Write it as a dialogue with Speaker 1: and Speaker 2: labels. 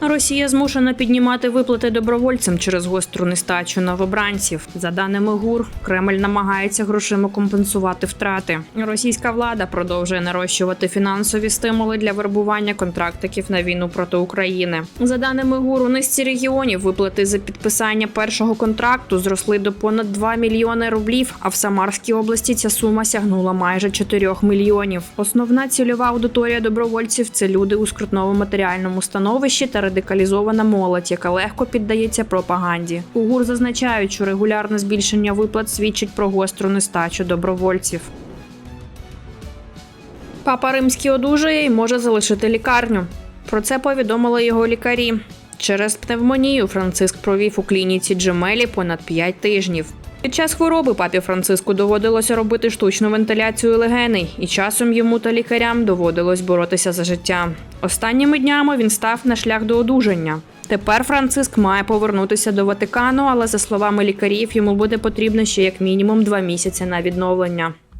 Speaker 1: Росія змушена піднімати виплати добровольцям через гостру нестачу новобранців. За даними ГУР, Кремль намагається грошима компенсувати втрати. Російська влада продовжує нарощувати фінансові стимули для вербування контрактиків на війну проти України. За даними ГУР, у низці регіонів виплати за підписання першого контракту зросли до понад 2 мільйони рублів. А в Самарській області ця сума сягнула майже 4 мільйонів. Основна цільова аудиторія добровольців це люди у скрутному матеріальному становищі та радикалізована молодь, яка легко піддається пропаганді. У ГУР зазначають, що регулярне збільшення виплат свідчить про гостру нестачу добровольців. Папа римський одужає і може залишити лікарню. Про це повідомили його лікарі. Через пневмонію Франциск провів у клініці Джемелі понад 5 тижнів. Під час хвороби папі Франциску доводилося робити штучну вентиляцію легеней, і часом йому та лікарям доводилось боротися за життя. Останніми днями він став на шлях до одужання. Тепер Франциск має повернутися до Ватикану, але за словами лікарів, йому буде потрібно ще як мінімум два місяці на відновлення.